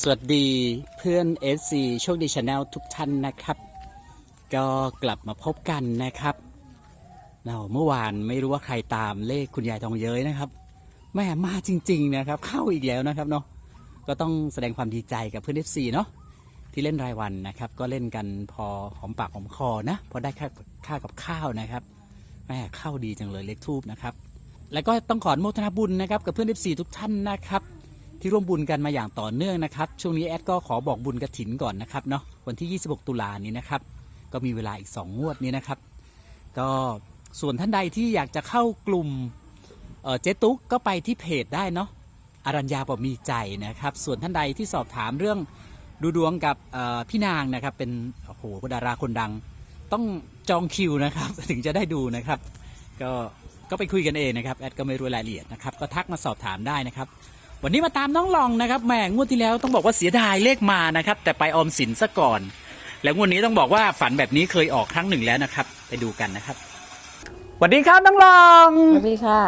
สวัสดีเพื่อน FC โชคดีชาแนลทุกท่านนะครับ ก็กลับมาพบกันนะครับเราเมื่อวานไม่รู้ว่าใครตามเลขคุณยายทองเย้ยนะครับแม่มาจริง ๆ นะครับ เข้าอีกแล้วนะครับเนาะก็ต้องแสดงความดีใจกับเพื่อน FC เนาะที่เล่นรายวันนะครับ ก็เล่นกันพอหอมปากหอมคอนะพอได้ค่าค่ากับข้าวนะครับแม่เข้าดีจังเลยเลขทูบนะครับ แล้วก็ต้องขออนุโมทนาบุญนะครับกับเพื่อน FC ทุกท่านนะครับ ที่ร่วมบุญกันมาอย่างต่อเนื่องนะครับ ช่วงนี้แอดก็ขอบอกบุญกระถินก่อนนะครับเนาะวันที่ 26 ตุลานี้นะครับ ก็มีเวลาอีก 2 งวดนี้นะครับ ก็ส่วนท่านใดที่อยากจะเข้ากลุ่มเเจ๊ตุ๊กก็ไปที่เพจได้เนาะอารัญญาบอกมีใจนะครับ ส่วนท่านใดที่สอบถามเรื่องดูดวงกับพี่นางนะครับ เป็นโอ้โหดาราคนดัง ต้องจองคิวนะครับ ถึงจะได้ดูนะครับ ก็ก็ไปคุยกันเองนะครับแอดก็ไม่รู้รายละเอียดนะครับ ก็ทักมาสอบถามได้นะครับ วันนี้มาตามน้องลองนะครับแหม่งวดที่แล้วต้องบอกว่าเสียดายเลขมานะครับ แต่ไปออมสินซะก่อน แล้วงวดนี้ต้องบอกว่าฝันแบบนี้เคยออกครั้งหนึ่งแล้วนะครับ ไปดูกันนะครับสวัสดีครับน้องลอง สวัสดีค่ะ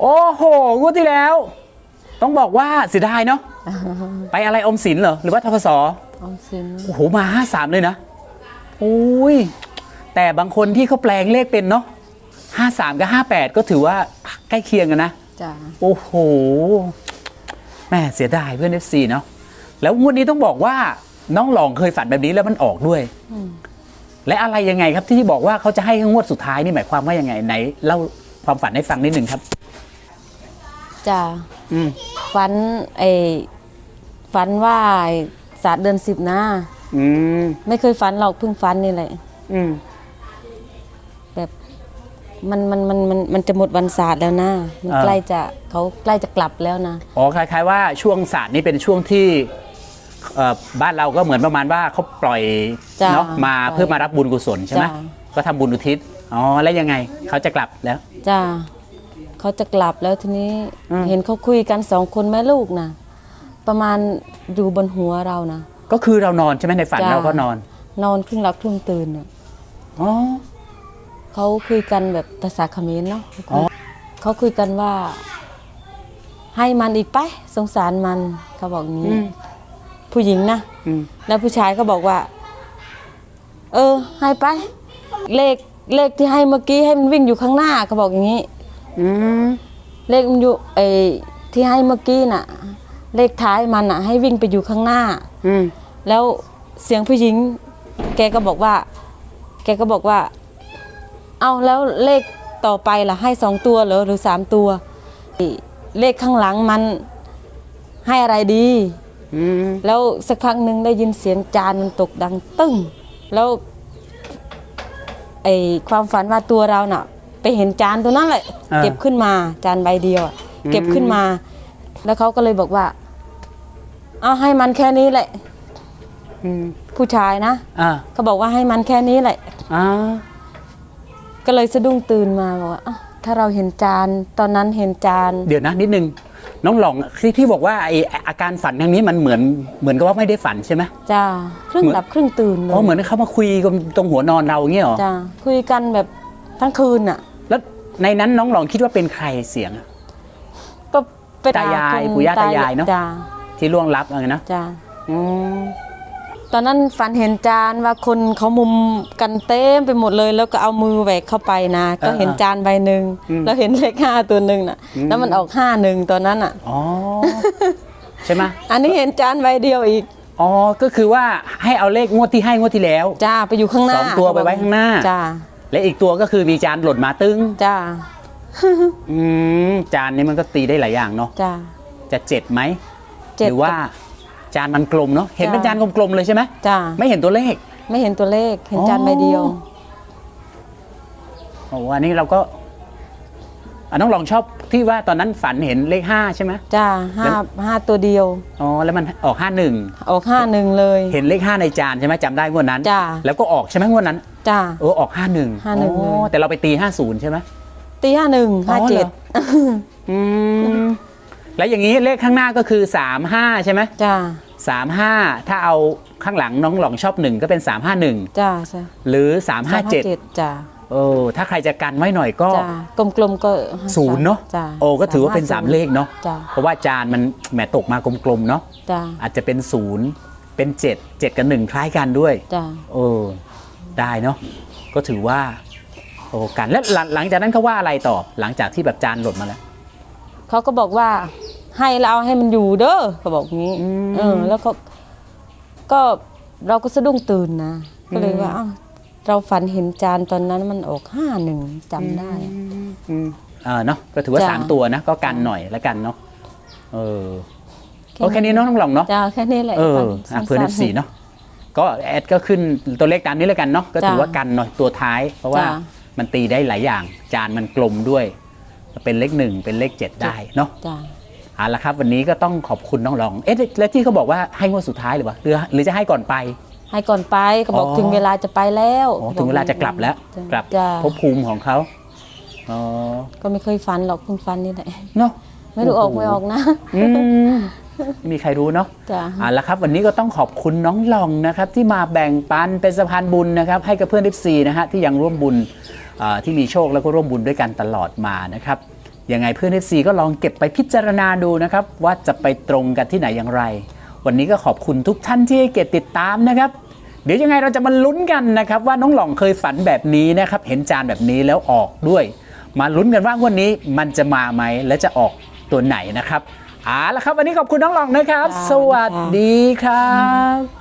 โอ้โหงวดที่แล้ว ต้องบอกว่าเสียดายเนาะไปอะไรออมสินเหรอหรือว่าทกศออมสินโอ้โหมาห้าสามเลยนะโอ้ยแต่บางคนที่เขาแปลงเลขเป็นเนาะห้าสามกับห้าแปดก็ถือว่าใกล้เคียงกันนะจ้ะโอ้โห แม่เสียดายเพื่อน FC เนาะแล้วงวดนี้ต้องบอกว่าน้องหลองเคยฝันแบบนี้แล้วมันออกด้วยอืมและอะไรยังไงครับที่บอกว่าเขาจะให้งวดสุดท้ายนี่หมายความว่ายังไงไหนเล่าความฝันให้ฟังนิดหนึ่งครับจ้ะอืมฝันไอฝันว่าไอ้ศาสตร์เดือนสิบนะ อืมไม่เคยฝันหรอกเพิ่งฝันนี่แหละ อืมแบบ มันมันมันมันมันจะหมดวันศาสตร์แล้วนะมันอ่า ใกล้จะเขาใกล้จะกลับแล้วนะ อ๋อคล้าย ๆ ว่าช่วงศาสตร์นี้เป็นช่วงที่เอ่อบ้านเราก็เหมือนประมาณว่าเขาปล่อยจ้ะเนาะมาปล่อยเพื่อมารับบุญกุศลใช่ไหมจ้ะ ก็ทำบุญอุทิศอ๋อแล้วยังไงเขาจะกลับแล้ว จ้ะเขาจะกลับแล้วทีนี้อืม เห็นเขาคุยกันสองคนแม่ลูกนะประมาณอยู่บนหัวเรานะ ก็คือเรานอนใช่ไหมในฝันจ้ะ เราก็นอนนอนครึ่งหลับครึ่งตื่นน่ะอ๋อ เขาคุยกันแบบภาษาเขมรเนาะอ๋อ เขาคุยกันว่า ให้มันอีกไปสงสารมันเขาบอกอย่างอืนี้มผู้หญิงนะ อืม แล้วผู้ชายก็บอกว่า เออ ให้ไป เลขเลขที่ให้เมื่อกี้ให้มันวิ่งอยู่ข้างหน้าเขาบอกอย่างนี้ อืม เลขมันอยู่ไอ้ที่ให้เมื่อกี้น่ะ เลขท้ายมันน่ะ ให้วิ่งไปอยู่ข้างหน้า อืม แล้วเสียงผู้หญิง แกก็บอกว่า แกก็บอกว่า เอาแล้วเลขต่อไปล่ะให้สองตัวเหรอหรือสามตัว เลขข้างหลังมันให้อะไรดีอืมแล้วสักพักหนึ่งได้ยินเสียงจานมันตกดังตึ้ง แล้วไอความฝันว่าตัวเราน่ะ ไปเห็นจานตัวนั้นแหละเก็บขึ้นมาจานใบเดียวอะเก็บขึ้นมา แล้วเขาก็เลยบอกว่า เอาให้มันแค่นี้แหละอืมผู้ชายนะอ่าเขาบอกว่าให้มันแค่นี้แหละอ่า ก็เลยสะดุ้งตื่นมาบอกว่าอ้าวถ้าเราเห็นจานตอนนั้นเห็นจานเดี๋ยวนะนิดนึงน้องหลองที่ที่บอกว่าไออาการฝันครั้งนี้มันเหมือนเหมือนกับว่าไม่ได้ฝันใช่ไหมจ้าครึ่งเหมือนหลับครึ่งตื่นเลอ๋อยเหมือนเขามาคุยกันตรงหัวนอนเราอย่างเงี้ยเหรอจ้าคุยกันแบบทั้งคืนอะ แล้วในนั้นน้องหลองคิดว่าเป็นใครเสียงอะ ก็เป็นตายายคนปู่ย่าตายายเนอะ จ้าที่ล่วงลับอะไรนะจ้าอืม ตอนนั้นฝันเห็นจานว่าคนเขามุมกันเต็มไปหมดเลย แล้วก็เอามือแหวกเข้าไปนะ ก็เห็นจานใบหนึ่งแล้วเห็นเลขห้าตัวหนึ่งน่ะ แล้วมันออกห้าหนึ่งตอนนั้นอะอ๋อใช่ไหมอันนี้เห็นจานใบเดียวอีกอ๋อก็คือว่าให้เอาเลขงวดที่ให้งวดที่แล้วจ้าไปอยู่ข้างหน้าสองตัวไปไว้ข้างหน้าจ้าและอีกตัวก็คือมีจานหล่นมาตึ้งจ้าอืมจานนี้มันก็ตีได้หลายอย่างเนาะจ้าจะเจ็ดไหมเจ็ดหรือว่า จานมันกลมเนาะเห็นเป็นจ้ะจานกลมๆเลยใช่ไหมจ้าไม่เห็นตัวเลข ไม่เห็นตัวเลขเห็นจานอ๋อใบเดียวโอ้อันนี้เราก็อะน้องลองชอบที่ว่าตอนนั้นฝันเห็นเลขห้าใช่ไหมจ้าห้าแล้วห้าตัวเดียวอ๋อแล้วมันออกห้าหนึ่งออกห้าหนึ่งเลย เห็นเลขห้าในจานใช่ไหมจำได้งวดนั้นจ้ะแล้วก็ออกใช่ไหมงวดนั้นจ้าเออออกห้าหนึ่ง51เลยแต่เราไปตีห้าศูนย์ใช่ไหมตีห้าหนึ่งห้าเจ็ดอ๋อเหรออืม แล้วอย่างนี้เลขข้างหน้าก็คือสามห้าใช่ไหมจ้าสามห้าถ้าเอาข้างหลังน้องหลองชอบหนึ่งก็เป็นสามห้าหนึ่งจ้าจ้าหรือสามห้าเจ็ดจ้าเออถ้าใครจะกันไว้หน่อยก็จ้ะกลมๆก็ห้าศูนย์เนาะจ้ะโอ้ก็ถือว่าเป็นสามเลขเนาะจ้ะเพราะว่าจานมันแหมตกมากลมๆเนาะจ้ะอาจจะเป็นศูนย์เป็นเจ็ดเจ็ดกับหนึ่งคล้ายกันด้วยจ้ะเออได้เนาะก็ถือว่าโอ้กันแล้วหลังหลังจากนั้นเขาว่าอะไรต่อหลังจากที่แบบจานหล่นมาแล้วเขาก็บอกว่า ให้เราให้มันอยู่เด้อเขาบอกงี้อืมเออ แล้วก็ก็เราก็สะดุ้งตื่นนะก็เลยว่าอ้าวเราฝันเห็นจานตอนนั้นมันออกห้าหนึ่งจำได้อะเออเนาะก็ถือว่าจ้ะ สามตัวนะ ก็กันหน่อยแล้วกันเนาะเออโอเคนี้เน้องน้องหลองเนาะ จ้าแค่นี้แหละเออฝัอะเพื่อน สั้ๆสี่เนาะก็แอดก็ขึ้นตัวเลขตามนี้แล้วกันเนาะก็ถือจ้ะว่ากันหน่อยตัวท้าย เพราะว่าจ้ะมันตีได้หลายอย่าง จานมันกลมด้วย เป็นเลขหนึ่งเป็นเลขเจ็ดได้เนาะจ้า เอาละครับ วันนี้ก็ต้องขอบคุณน้องหลอง เอ๊ะแล้วที่เขาบอกว่าให้งวดสุดท้ายหรือเปล่าหรือหรือจะให้ก่อนไป ให้ก่อนไปก็บอกอ๋อ ถึงเวลาจะไปแล้วอ๋อถึงเวลาจะกลับแล้ว จ้ะกลับจ้าภพภูมิของเขาอ๋อก็ไม่เคยฝันหรอกเพิ่งฝันนี่แหละเนาะ ไม่รู้ออกไม่ออกนะอืมไม่มีใครรู้เนาะ จ้าเอาละครับวันนี้ก็ต้องขอบคุณน้องหลองนะครับที่มาแบ่งปันเป็นสะพานบุญนะครับให้กับเพื่อน FC นะฮะที่ยังร่วมบุญเอ่อที่มีโชคแล้วก็ร่วมบุญด้วยกันตลอดมานะครับ ยังไงเพื่อน FC ก็ลองเก็บไปพิจารณาดูนะครับ ว่าจะไปตรงกันที่ไหนอย่างไร วันนี้ก็ขอบคุณทุกท่านที่ให้เกียรติติดตามนะครับ เดี๋ยวยังไงเราจะมาลุ้นกันนะครับ ว่าน้องหลองเคยฝันแบบนี้นะครับ เห็นจานแบบนี้แล้วออกด้วย มาลุ้นกันว่างวันนี้มันจะมาไหมและจะออกตัวไหนนะครับเอาละครับวันนี้ขอบคุณน้องหลองนะครับจ้าสวัสดีครับ